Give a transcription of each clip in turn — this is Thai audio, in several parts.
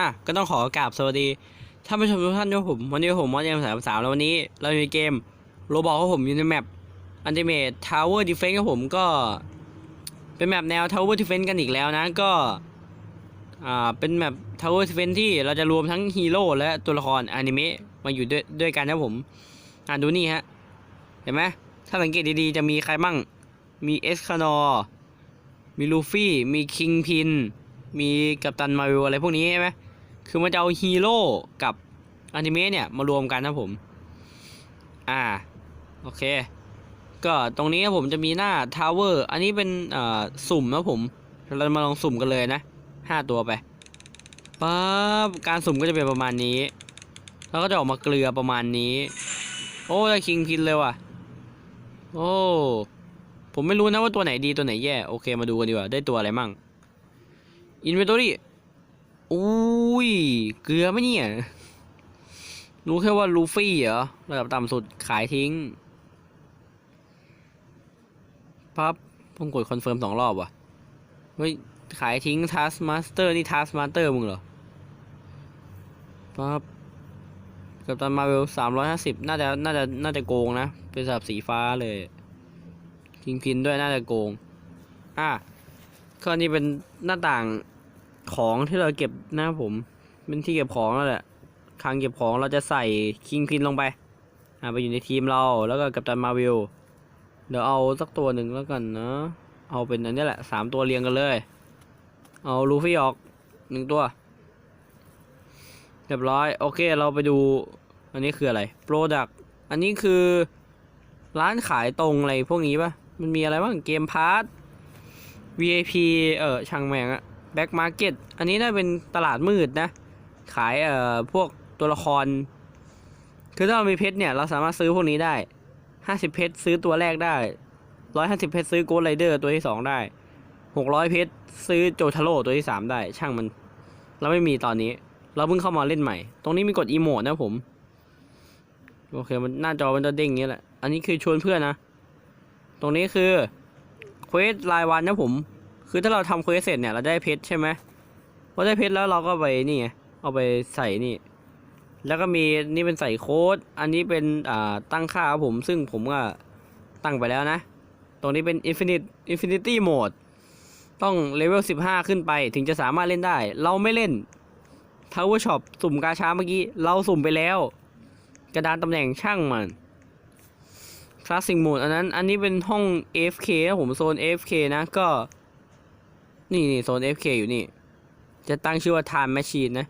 อะก็ต้องขอกราบสวัสดีท่านผู้ชมทุกท่านด้วยผมวันนี้ผมมอสเอ็มสามสามแล้ววันนี้ เราอยู่ในเกมโรบอกของผมอยู่ในแมปอันติเมททาวเวอร์ดิเฟนส์ของผมก็ เป็นแมปแนวทาวเวอร์ดิเฟนส์กันอีกแล้วนะก็อ่าเป็นแมปทาวเวอร์ดิเฟนส์ที่เราจะรวมทั้งฮีโร่และตัวละครอนิเมะมาอยู่ด้วยด้วยกันนะผมอ่าดูนี่ฮะเห็นไหมถ้าสังเกตดีๆ จะมีใครบ้างมีเอสคานอมีลูฟี่มีคิงพินมีกัปตันมาวิลอะไรพวกนี้ใช่ไหม คือมันจะเอาฮีโร่กับอนิเมะเนี่ยมารวมกันนะผม อ่า โอเค ก็ตรงนี้ผมจะมีหน้าทาวเวอร์ อันนี้เป็นอ่าสุ่มนะผม เรามาลองสุ่มกันเลยนะห้าตัวไปปั๊บการสุ่มก็จะเป็นประมาณนี้ แล้วก็จะออกมาเกลือประมาณนี้ โอ้ได้คิงพินเลยว่ะ โอ้ ผมไม่รู้นะว่าตัวไหนดีตัวไหนแย่ โอเคมาดูกันดีกว่า ได้ตัวอะไรมั่งอินเวนทอรี่ อุ้ย เกลือไหมเนี่ย รู้แค่ว่าลูฟี่เหรอ ระดับต่ำสุดขายทิ้ง ปั๊บต้องกดคอนเฟิร์มสองรอบว่ะ เฮ้ย ขายทิ้งทัสมาสเตอร์นี่ทัสมาสเตอร์มึงเหรอ ปั๊บกับตันมาเวลสามร้อยห้าสิบน่าจะ น่าจะ น่าจะโกงนะ เป็นสับสีฟ้าเลยคิงพินด้วยน่าจะโกง อะข้อนี้เป็นหน้าต่าง ของที่เราเก็บนะครับผมเป็นที่เก็บของแล้วแหละคลังเก็บของเราจะใส่คิงพินลงไปอ่าไปอยู่ในทีมเราแล้วก็กับตันมาวิลเดี๋ยวเอาสักตัวหนึ่งแล้วกันนะ เอาเป็นอันนี้แหละสามตัวเรียงกันเลย เอาลูฟี่ออกหนึ่งตัวเรียบร้อย โอเคเราไปดู อันนี้คืออะไร Product อันนี้คือร้านขายตรงอะไรพวกนี้ปะมันมีอะไรบ้างเกมพาร์ท VIP เออช่างแม่งอะ Back Market อันนี้น่าเป็นตลาดมืดนะ ขายเอ่อพวกตัวละคร คือถ้าเรามีเพชรเนี่ยเราสามารถซื้อพวกนี้ได้50เพชรซื้อตัวแรกได้150เพชรซื้อโกลไรเดอร์ตัวที่2ได้600เพชรซื้อโจทาโร่ตัวที่3ได้ ช่างมัน เราไม่มีตอนนี้ เราเพิ่งเข้ามาเล่นใหม่ ตรงนี้มีกดอีโมดนะผม โอเคมันหน้าจอมันจะเด้งอย่างนี้แหละ อันนี้คือชวนเพื่อนนะ ตรงนี้คือเควสรายวันนะผม คือถ้าเราทำเควสเสร็จเนี่ยเราได้เพชรใช่ไหมพอได้เพชรแล้วเราก็ไปนี่ไงเอาไปใส่นี่ แล้วก็มีนี่เป็นใส่โค้ด อันนี้เป็นอ่าตั้งค่าครับผมซึ่งผมก็ตั้งไปแล้วนะ ตรงนี้เป็น Infinite Infinity Mode ต้องเลเวล15 ขึ้นไปถึงจะสามารถเล่นได้ เราไม่เล่น Tower Shop สุ่มกาชาเมื่อกี้ เราสุ่มไปแล้ว กระดานตำแหน่งช่างมันคลาสสิกโหมดอันนั้น อันนี้เป็นห้อง AFK นะผมโซน AFK นะก็ นี่นี่โซน F K อยู่นี่ จะตั้งชื่อว่า Time Machine นะ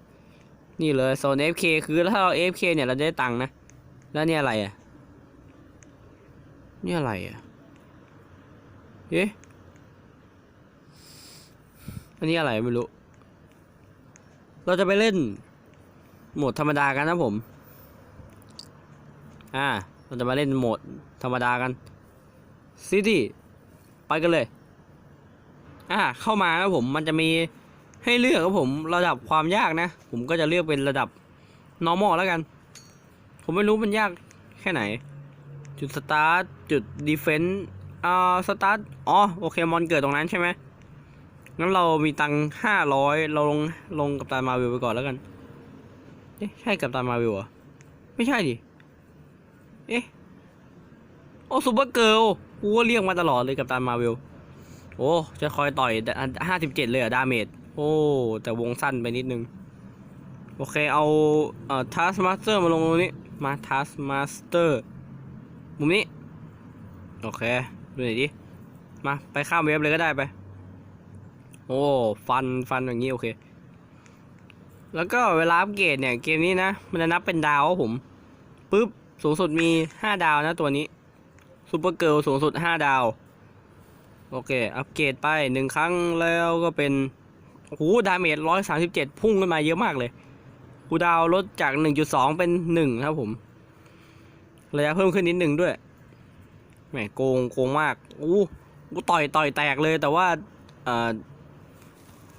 นี่เลยโซน F K คือถ้าเรา F K เนี่ยเราได้ตังค์นะ แล้วนี่อะไรอะ นี่อะไรอะ เอ๊ะ อันนี้อะไรไม่รู้ เราจะไปเล่น โหมดธรรมดากันนะผม อ่า เราจะมาเล่นโหมดธรรมดากันซิตี้ไปกันเลย อ่าเข้ามาแล้วผมมันจะมีให้เลือกครับผมระดับความยากนะ ผมก็จะเลือกเป็นระดับ normal แล้วกัน ผมไม่รู้มันยากแค่ไหน จุดสตาร์ทจุดดีเฟนต์อ่าสตาร์ทอ๋อโอเคมอนเกิดตรงนั้นใช่ไหมงั้นเรามีตังห้าร้อยเราลงลงกับตามาวิวไปก่อนแล้วกันเอ๊ะใช่กับตามาวิวเหรอไม่ใช่ดิเอ๊ะโอ้ซูเปอร์เกิร์ลกูก็เรียกมาตลอดเลยกับตามาวิว โอ้จะคอยต่อยห้าสิบเจ็ดเลยอะดาเมจ โอ้ แต่วงสั้นไปนิดนึง โอเค เอาเอ่อทัสมาสเตอร์มาลงตรงนี้ มาทัสมาสเตอร์ มุมนี้ โอเค ดูหน่อยดิ มา ไปข้ามเว็บเลยก็ได้ไป โอ้ ฟัน ฟันอย่างนี้ โอเค แล้วก็เวลาอัปเกรดเนี่ย เกมนี้นะ มันจะนับเป็นดาวผมปุ๊บ สูงสุดมี 5 ดาวนะตัวนี้ซูเปอร์เกิลสูงสุด 5 ดาว โอเค อัปเกรดไปหนึ่งครั้งแล้วก็เป็นโอ้โหดาเมจ137พุ่งขึ้นมาเยอะมากเลยคูดาวลดจาก1.2เป็น1ครับผม ระยะเพิ่มขึ้นนิดหนึ่งด้วย แหมโกงโกงมากอู้กูต่อยต่อยแตกเลยแต่ว่าอ่อ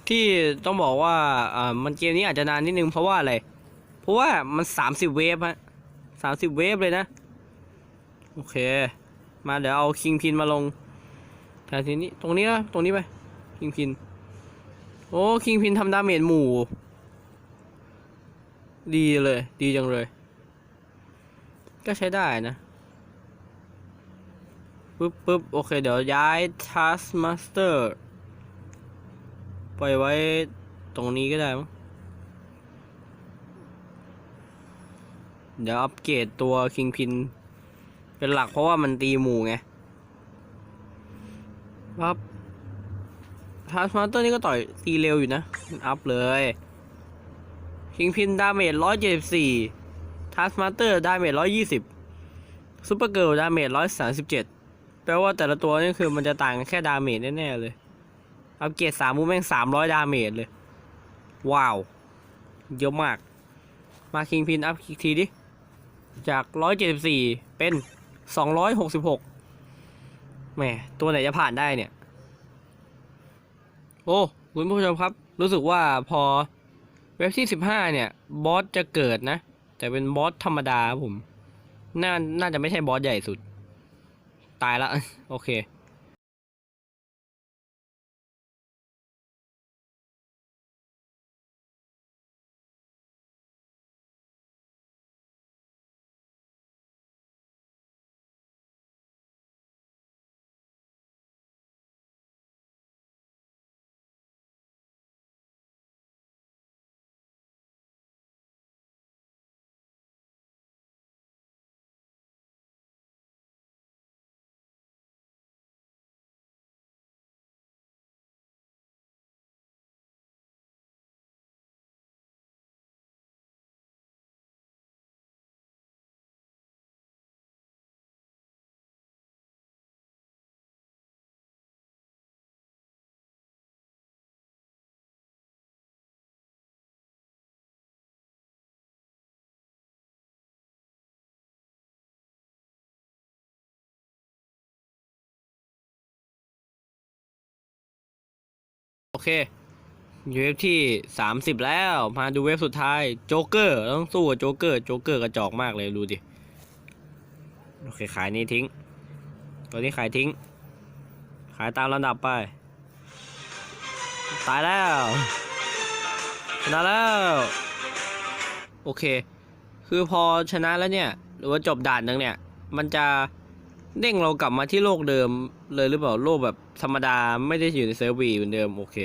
ที่ต้องบอกว่าอ่ามันเกมนี้อาจจะนานนิดนึงเพราะว่าอะไร เพราะว่ามัน30เวฟฮะสามสิบเวฟเลยนะ โอเค มาเดี๋ยวเอาคิงพินมาลง แถวทีนี้ตรงนี้นะตรงนี้ไปคิงพิน โอ้คิงพินทำดาเมจหมู่ ดีเลย ดีจังเลย ก็ใช้ได้นะปึ๊บปึ๊บโอเค เดี๋ยวย้าย Task Master ไปไว้ตรงนี้ก็ได้มั้งเดี๋ยวอัปเกรดตัวคิงพิน เป็นหลักเพราะว่ามันตีหมู่ไง ปั๊บทาสมาสเตอร์นี่ก็ต่อยตีเร็วอยู่นะ อัพเลยคิงพินดาเมจร้อยเจ็ดสิบสี่ทาสมาสเตอร์ดาเมจร้อยยี่สิบซูเปอร์เกิร์ลดาเมจร้อยสามสิบเจ็ดแปลว่าแต่ละตัวนี่คือมันจะต่างกันแค่ดาเมจแน่ๆเลย อัปเกรดสามมูแม่งสามร้อยดาเมจเลย ว้าว เยอะมาก มาคิงพินอัพอีกทีดิ จากร้อยเจ็ดสิบสี่เป็นสองร้อยหกสิบหก แหมตัวไหนจะผ่านได้เนี่ย โอ้คุณผู้ชมครับ รู้สึกว่าพอเว็บที่สิบห้าเนี่ย บอสจะเกิดนะ แต่เป็นบอสธรรมดาครับผม น่า น่าจะไม่ใช่บอสใหญ่สุด ตายละ โอเค เค อยู่เว็บที่สามสิบแล้ว มาดูเว็บสุดท้าย โจ๊กเกอร์ต้องสู้กับโจ๊กเกอร์ โจ๊กเกอร์กระจอกมากเลยดูดิ โอเค ขายนี้ทิ้ง ตัวนี้ขายทิ้ง ขายตามลำดับไป ตายแล้วชนะแล้ว โอเค คือพอชนะแล้วเนี่ย หรือว่าจบด่านนึงเนี่ย มันจะ เด้งเรากลับมาที่โลกเดิมเลยหรือเปล่าโลกแบบธรรมดาไม่ได้อยู่ในเซิร์ฟวีเหมือนเดิม โอเค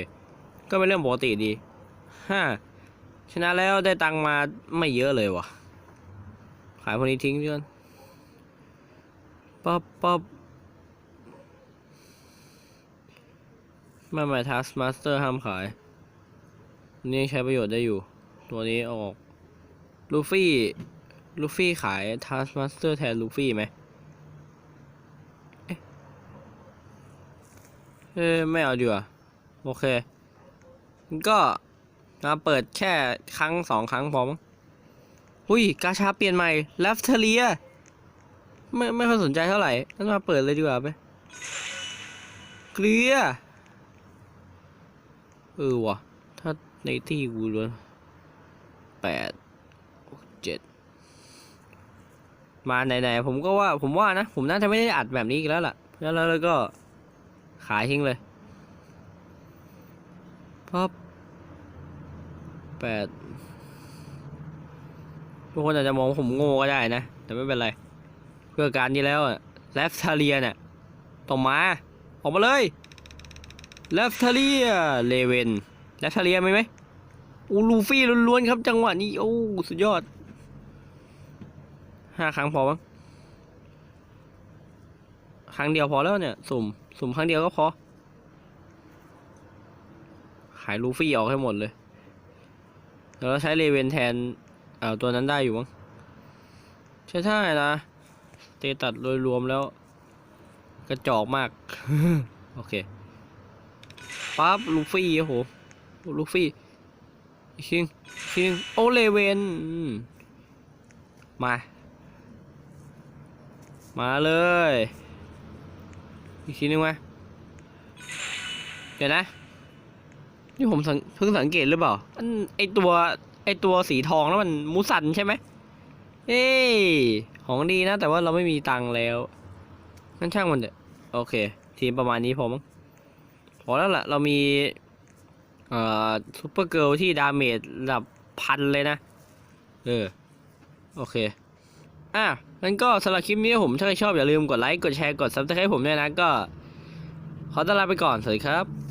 ก็เป็นเรื่องปกติดีฮ่าชนะแล้วได้ตังมาไม่เยอะเลยวะขายพวกนี้ทิ้งก่อนป๊อปป๊อปไม่ไม่ทัสมาสเตอร์ห้ามขาย นี่ใช้ประโยชน์ได้อยู่ ตัวนี้ออก ลูฟี่ ลูฟี่ขายทัสมาสเตอร์แทนลูฟี่ไหม เออไม่เอาดีกว่าโอเค ก็มาเปิดแค่ครั้งสองครั้งพอมั้งหุ้ยกาชาเปลี่ยนใหม่ล a ฟเทเลียไม่ไม่ค่อยสนใจเท่าไหร่งั้นมาเปิดเลยดีกว่าไปเกลือเออวะถ้าในที่กูเลยแปดเจ็ดมาไหนๆผมก็ว่าผมว่านะ ผมน่าจะไม่ได้อัดแบบนี้อีกแล้วล่ะแล้วแล้วก็ ขายทิ้งเลยพับแปดทุกคนอาจจะมองว่าผมโง่ก็ได้นะ แต่ไม่เป็นไร เพื่อการนี้แล้วอะแลฟทาเลียเนี่ยต้อมาออกมาเลยแลฟทาเลียเลเวนแลฟทาเลียไหมไหมอูลูฟี่ล้วนๆครับจังหวะนี้โอ้สุดยอดห้าครั้งพอมั้งครั้งเดียวพอแล้วเนี่ย สุ่ม สุ่มครั้งเดียวก็พอ ขายลูฟี่ออกให้หมดเลยเดี๋ยวใช้เลเวนแทนเอ่อตัวนั้นได้อยู่มั้ง ใช่ใช่นะ เตตัดโดยรวมแล้ว กระจอกมาก โอเคปั๊บลูฟี่โอ้โหลูฟี่อีกทีนึงอีกทีนึงโอเลเวนมา มาเลย อีกทีนึงไหมเดี๋ยวนะ นี่ผมสังเพิ่งสังเกตหรือเปล่าอันไอตัวไอตัวสีทองแล้วมันมูสันใช่ไหมเอ้ยของดีนะ แต่ว่าเราไม่มีตังค์แล้วงั้นช่างมันเถอะโอเค ทีมประมาณนี้พอมั้งพอแล้วล่ะ เรามี เอ่อซูเปอร์เกิลที่ดาเมจระดับพันเลยนะ เออ โอเค อะงั้นก็สำหรับคลิปนี้ผมถ้าใครชอบอย่าลืมกดไลค์ กดแชร์ กดซับสไครต์ผมด้วยนะ ก็ ขอตลาไปก่อน สวัสดีครับ